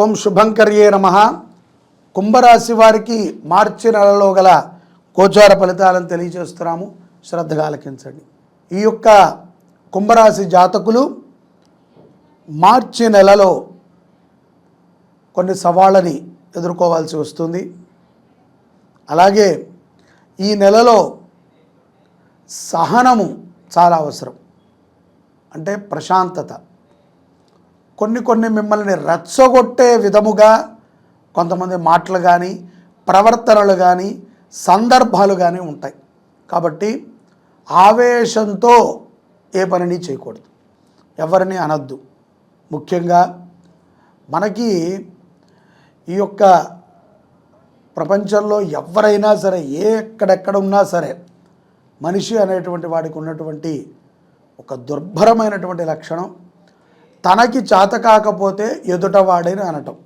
ఓం శుభంకర్యే నమ. కుంభరాశి వారికి మార్చి నెలలో గల గోచార ఫలితాలను తెలియజేస్తున్నాము. శ్రద్ధగా ఆలకించండి. ఈ యొక్క కుంభరాశి జాతకులు మార్చి నెలలో కొన్ని సవాళ్ళని ఎదుర్కోవాల్సి వస్తుంది. అలాగే ఈ నెలలో సహనము చాలా అవసరం. అంటే ప్రశాంతత. కొన్ని కొన్ని మిమ్మల్ని రెచ్చగొట్టే విధముగా కొంతమంది మాటలు కానీ ప్రవర్తనలు కానీ సందర్భాలు కానీ ఉంటాయి. కాబట్టి ఆవేశంతో ఏ పనిని చేయకూడదు. ఎవరిని అనద్దు. ముఖ్యంగా మనకి ఈ యొక్క ప్రపంచంలో ఎవరైనా సరే ఏ ఎక్కడెక్కడ ఉన్నా సరే మనిషి అనేటువంటి వాడికి ఉన్నటువంటి ఒక దుర్భరమైనటువంటి లక్షణం. తనకి చేత కాకపోతే ఎదుటవాడని అనటం.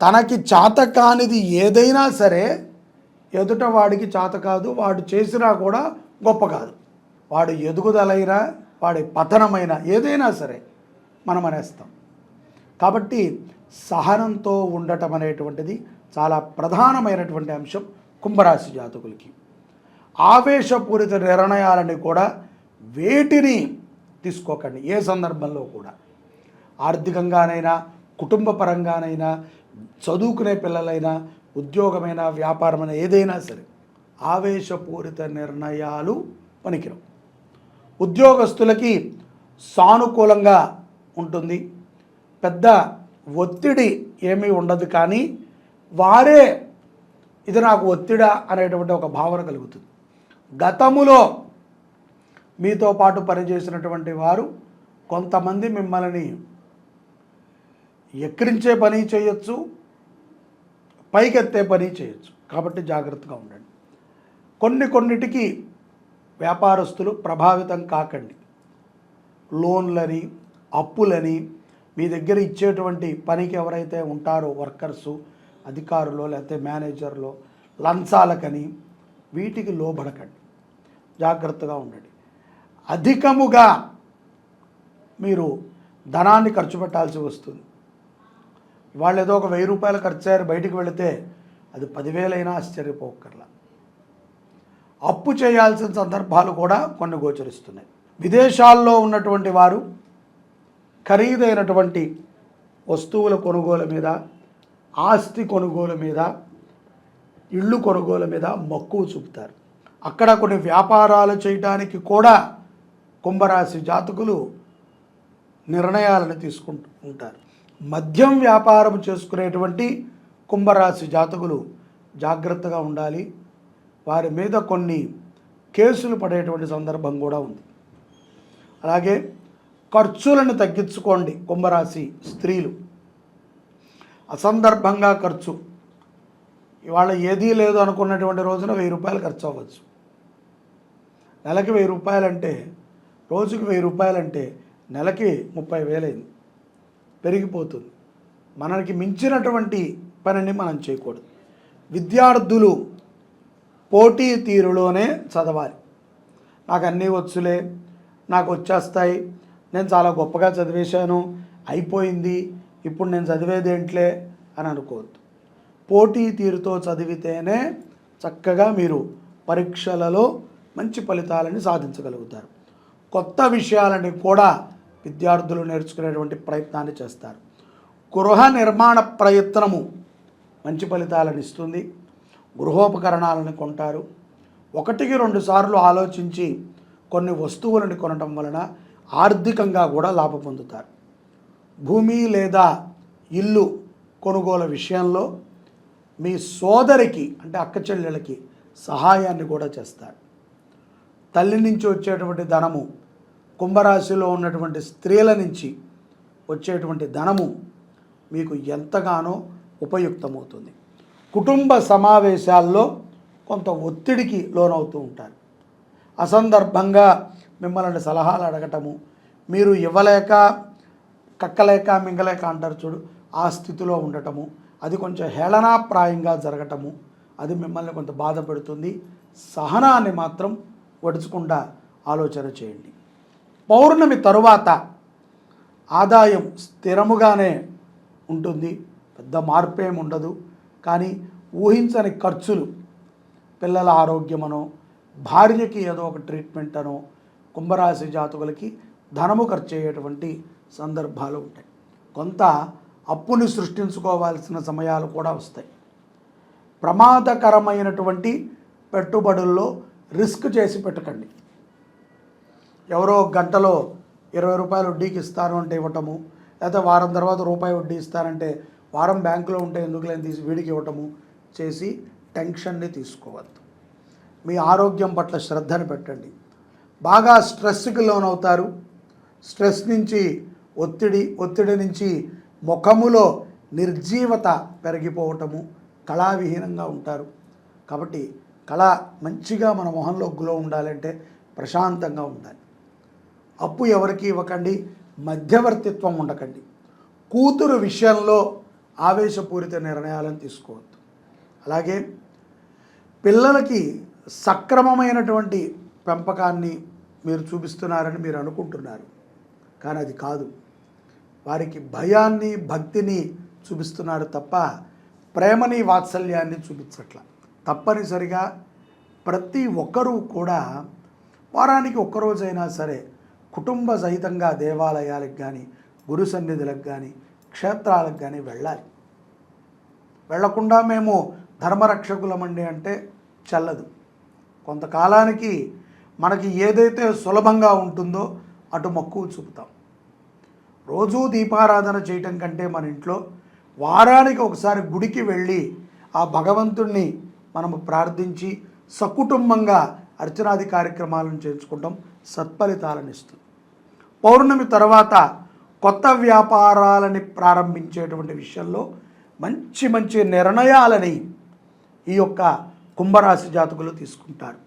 తనకి చేత కానిది ఏదైనా సరే ఎదుటవాడికి చేత కాదు వాడు చేసినా కూడా గొప్ప కాదు. వాడు ఎదుగుదలైనా వాడి పతనమైన ఏదైనా సరే మనం అనేస్తాం. కాబట్టి సహనంతో ఉండటం అనేటువంటిది చాలా ప్రధానమైనటువంటి అంశం కుంభరాశి జాతకులకి. ఆవేశపూరిత నిర్ణయాలని కూడా వేటిని తీసుకోకండి ఏ సందర్భంలో కూడా. ఆర్థికంగానైనా కుటుంబ పరంగానైనా చదువుకునే పిల్లలైనా ఉద్యోగమైనా వ్యాపారమైనా ఏదైనా సరే ఆవేశపూరిత నిర్ణయాలు పనికిరావు. ఉద్యోగస్తులకి సానుకూలంగా ఉంటుంది. పెద్ద ఒత్తిడి ఏమీ ఉండదు కానీ వారే ఇది నాకు ఒత్తిడా అనేటువంటి ఒక భావన కలుగుతుంది. గతములో మీతో పాటు పనిచేసినటువంటి వారు కొంతమంది మిమ్మల్ని ఎక్కిరించే పని చేయొచ్చు పైకెత్తే పని చేయొచ్చు. కాబట్టి జాగ్రత్తగా ఉండండి. కొన్ని కొన్నిటికి వ్యాపారస్తులు ప్రభావితం కాకండి. లోన్లని అప్పులని మీ దగ్గర ఇచ్చేటువంటి పనికి ఎవరైతే ఉంటారో వర్కర్సు అధికారులు లేకపోతే మేనేజర్లో లంచాలకని వీటికి లోబడకండి. జాగ్రత్తగా ఉండండి. అధికముగా మీరు ధనాన్ని ఖర్చు పెట్టాల్సి వస్తుంది. వాళ్ళు ఏదో ఒక వెయ్యి రూపాయలు ఖర్చారు బయటికి వెళితే అది పదివేలైనా ఆశ్చర్యపోకర్లా అప్పు చేయాల్సిన సందర్భాలు కూడా కొన్ని గోచరిస్తున్నాయి. విదేశాల్లో ఉన్నటువంటి వారు ఖరీదైనటువంటి వస్తువుల కొనుగోలు మీద ఆస్తి కొనుగోలు మీద ఇళ్ళు కొనుగోలు మీద మక్కువ చూపుతారు. అక్కడ కొన్ని వ్యాపారాలు చేయడానికి కూడా కుంభరాశి జాతకులు నిర్ణయాలను తీసుకుంటూ ఉంటారు. మద్యం వ్యాపారం చేసుకునేటువంటి కుంభరాశి జాతకులు జాగ్రత్తగా ఉండాలి. వారి మీద కొన్ని కేసులు పడేటువంటి సందర్భం కూడా ఉంది. అలాగే ఖర్చులను తగ్గించుకోండి కుంభరాశి స్త్రీలు. అసందర్భంగా ఖర్చు. ఇవాళ ఏదీ లేదు అనుకున్నటువంటి రోజున వెయ్యి రూపాయలు ఖర్చు అవ్వచ్చు నెలకి వెయ్యి రూపాయలంటే రోజుకి వెయ్యి రూపాయలంటే నెలకి ముప్పై వేలైంది. పెరిగిపోతుంది. మనకి మించినటువంటి పనిని మనం చేయకూడదు. విద్యార్థులు పోటీ తీరులోనే చదవాలి. నాకు అన్నీ వచ్చులే నాకు వచ్చేస్తాయి. నేను చాలా గొప్పగా చదివేశాను అయిపోయింది. ఇప్పుడు నేను చదివేది ఏంట్లే అని అనుకోవద్దు. పోటీ తీరుతో చదివితేనే చక్కగా మీరు పరీక్షలలో మంచి ఫలితాలని సాధించగలుగుతారు. కొత్త విషయాలని కూడా విద్యార్థులు నేర్చుకునేటువంటి ప్రయత్నాన్ని చేస్తారు. గృహ నిర్మాణ ప్రయత్నము మంచి ఫలితాలను ఇస్తుంది. గృహోపకరణాలను కొంటారు. ఒకటికి రెండు సార్లు ఆలోచించి కొన్ని వస్తువులను కొనటం వలన ఆర్థికంగా కూడా లాభ పొందుతారు. భూమి లేదా ఇల్లు కొనుగోలు విషయంలో మీ సోదరికి అంటే అక్క చెల్లెళ్ళకి సహాయాన్ని కూడా చేస్తారు. తల్లి నుంచి వచ్చేటువంటి ధనము కుంభరాశిలో ఉన్నటువంటి స్త్రీల నుంచి వచ్చేటువంటి ధనము మీకు ఎంతగానో ఉపయుక్తమవుతుంది. కుటుంబ సమావేశాల్లో కొంత ఒత్తిడికి లోనవుతూ ఉంటారు. అసందర్భంగా మిమ్మల్ని సలహాలు అడగటము మీరు ఇవ్వలేక కక్కలేక మింగలేక అంటారు చూడు ఆ స్థితిలో ఉండటము అది కొంచెం హేళనాప్రాయంగా జరగటము అది మిమ్మల్ని కొంత బాధ పెడుతుంది. సహనాన్ని మాత్రం వడుచుకుండా ఆలోచన చేయండి. పౌర్ణమి తరువాత ఆదాయం స్థిరముగానే ఉంటుంది. పెద్ద మార్పేం ఉండదు. కానీ ఊహించని ఖర్చులు పిల్లల ఆరోగ్యమనో భార్యకి ఏదో ఒక ట్రీట్మెంట్ అనో కుంభరాశి జాతకులకి ధనము ఖర్చు అయ్యేటువంటి సందర్భాలు ఉంటాయి. కొంత అప్పుని సృష్టించుకోవాల్సిన సమయాలు కూడా వస్తాయి. ప్రమాదకరమైనటువంటి పెట్టుబడుల్లో రిస్క్ చేసి పెట్టకండి. ఎవరో గంటలో ఇరవై రూపాయలు వడ్డీకి ఇస్తాను అంటే ఇవ్వటము లేకపోతే వారం తర్వాత రూపాయి వడ్డీ ఇస్తానంటే వారం బ్యాంకులో ఉంటే ఎందుకు లేని తీసి వీడికి ఇవ్వటము చేసి టెన్షన్ని తీసుకోవద్దు. మీ ఆరోగ్యం పట్ల శ్రద్ధను పెట్టండి. బాగా స్ట్రెస్కి లోనవుతారు. స్ట్రెస్ నుంచి ఒత్తిడి ఒత్తిడి నుంచి ముఖములో నిర్జీవత పెరిగిపోవటము కళావిహీనంగా ఉంటారు. కాబట్టి కళ మంచిగా మన మొహంలో గ్లో ఉండాలంటే ప్రశాంతంగా ఉండాలి. అప్పు ఎవరికి ఇవ్వకండి? మధ్యవర్తిత్వం ఉండకండి. కూతురు విషయంలో ఆవేశపూరిత నిర్ణయాలను తీసుకోవద్దు. అలాగే పిల్లలకి సక్రమమైనటువంటి పెంపకాన్ని మీరు చూపిస్తున్నారని మీరు అనుకుంటున్నారు. కానీ అది కాదు. వారికి భయాన్ని భక్తిని చూపిస్తున్నారు తప్ప ప్రేమని వాత్సల్యాన్ని చూపించట్ల. తప్పనిసరిగా ప్రతి ఒక్కరూ కూడా వారానికి ఒక్కరోజైనా సరే కుటుంబ సహితంగా దేవాలయాలకు కానీ గురు సన్నిధులకు కానీ క్షేత్రాలకు కానీ వెళ్ళాలి. వెళ్ళకుండా మేము ధర్మరక్షకులమండి అంటే చల్లదు. కొంతకాలానికి మనకి ఏదైతే సులభంగా ఉంటుందో అటు మక్కువ చూపుతాం. రోజూ దీపారాధన చేయటం కంటే మన ఇంట్లో వారానికి ఒకసారి గుడికి వెళ్ళి ఆ భగవంతుణ్ణి మనము ప్రార్థించి సకుటుంబంగా అర్చనాది కార్యక్రమాలను చేర్చుకోవడం సత్ఫలితాలను ఇస్తుంది పౌర్ణమి తర్వాత కొత్త వ్యాపారాలని ప్రారంభించేటువంటి విషయంలో మంచి మంచి నిర్ణయాలని ఈ యొక్క కుంభరాశి జాతకులు తీసుకుంటారు.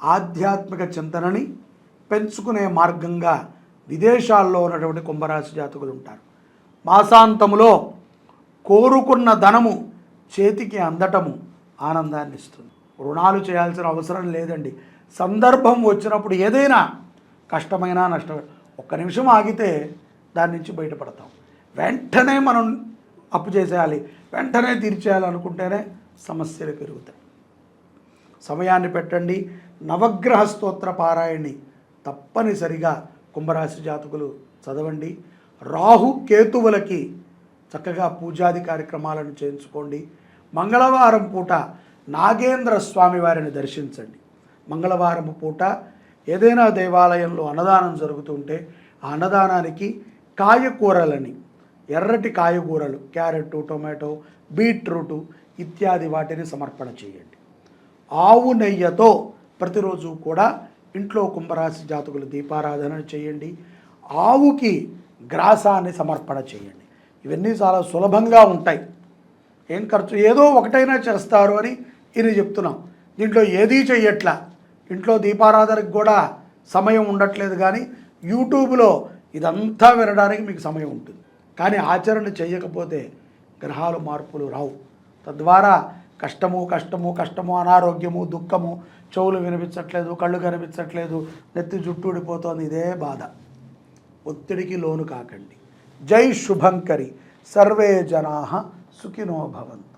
ఆధ్యాత్మిక చింతనని పెంచుకునే మార్గంగా విదేశాల్లో ఉన్నటువంటి కుంభరాశి జాతకులు ఉంటారు. మాసాంతములో కోరుకున్న ధనము చేతికి అందటము ఆనందాన్ని ఇస్తుంది. రుణాలు చేయాల్సిన అవసరం లేదండి. సందర్భం వచ్చినప్పుడు ఏదైనా కష్టమైనా నష్టమైన ఒక్క నిమిషం ఆగితే దాని నుంచి బయటపడతాం. వెంటనే మనం అప్పు చేసేయాలి. వెంటనే తీర్చేయాలి అనుకుంటేనే సమస్యలు పెరుగుతాయి. సమయాన్ని పెట్టండి. నవగ్రహ స్తోత్ర పారాయణి తప్పనిసరిగా కుంభరాశి జాతకులు చదవండి. రాహు కేతువులకి చక్కగా పూజాది కార్యక్రమాలను చేయించుకోండి. మంగళవారం పూట నాగేంద్ర స్వామి వారిని దర్శించండి. మంగళవారం పూట ఏదైనా దేవాలయంలో అన్నదానం జరుగుతుంటే ఆ అన్నదానానికి కాయకూరలని ఎర్రటి కాయగూరలు క్యారెట్ టొమాటో బీట్రూటు ఇత్యాది వాటిని సమర్పణ చేయండి. ఆవు నెయ్యతో ప్రతిరోజు కూడా ఇంట్లో కుంభరాశి జాతకులు దీపారాధన చేయండి. ఆవుకి గ్రాసాన్ని సమర్పణ చేయండి. ఇవన్నీ చాలా సులభంగా ఉంటాయి. ఏం ఖర్చు ఏదో ఒకటైనా చేస్తారు అని ఇది చెప్తున్నాం. దీంట్లో ఏదీ చెయ్యట్లా. ఇంట్లో దీపారాధనకు కూడా సమయం ఉండట్లేదు కానీ యూట్యూబ్లో ఇదంతా వినడానికి మీకు సమయం ఉంటుంది. కానీ ఆచరణ చేయకపోతే గ్రహాలు మార్పులు రావు. తద్వారా కష్టము కష్టము కష్టము అనారోగ్యము దుఃఖము చెవులు వినిపించట్లేదు కళ్ళు కనిపించట్లేదు నెత్తి జుట్టు ఊడిపోతోంది ఇదే బాధ. ఒత్తిడికి లోను కాకండి. జై శుభంకరి. సర్వే జనా సుఖినో భవంతు.